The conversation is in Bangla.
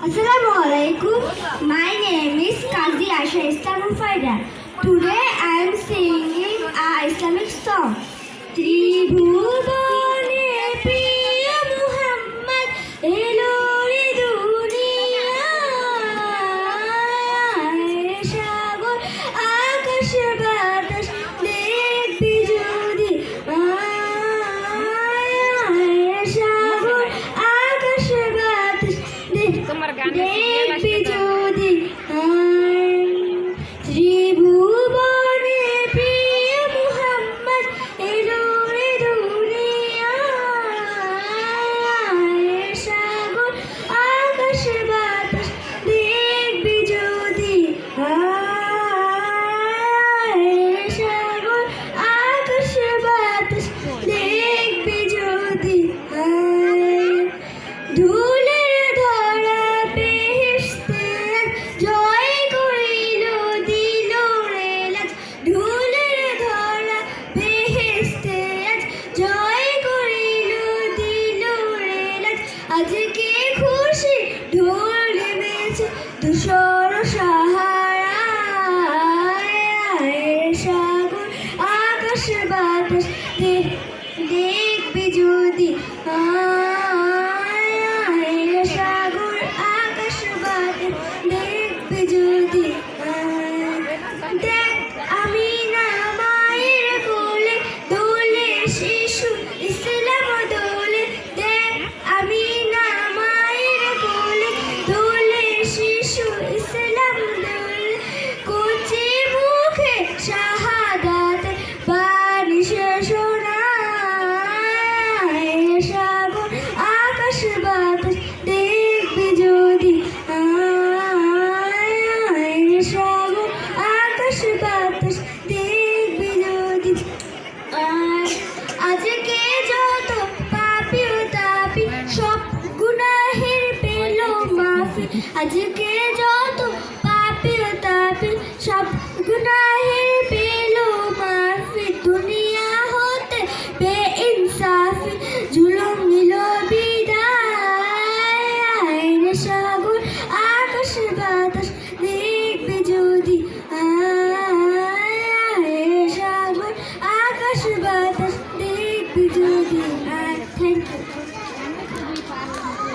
Assalamu alaikum. My name is Kazi Asha Islam Faida. Today I am singing a Islamic song. Tribhuvan. আজকে খুশি? ঢোল বেছে ধূসর সাহারায় সাগর, আকাশ বাতাস দেখবি যদি সাগর, আকাশ বাতাস, দেখবি যদি দেখ আমি না মায়ের কোলে দোলে শীষ আজকে যত পাপি ও তাপি সব গুনাহে পেল মাফি। দুনিয়া হতে বে ইনসাফি জুলুম নিল বিদায়। আইন সাগর, আকাশ বাতাস, দেখবে যদি আয়। সাগর, আকাশ বাতাস, দেখবে যদি আয়। Thank you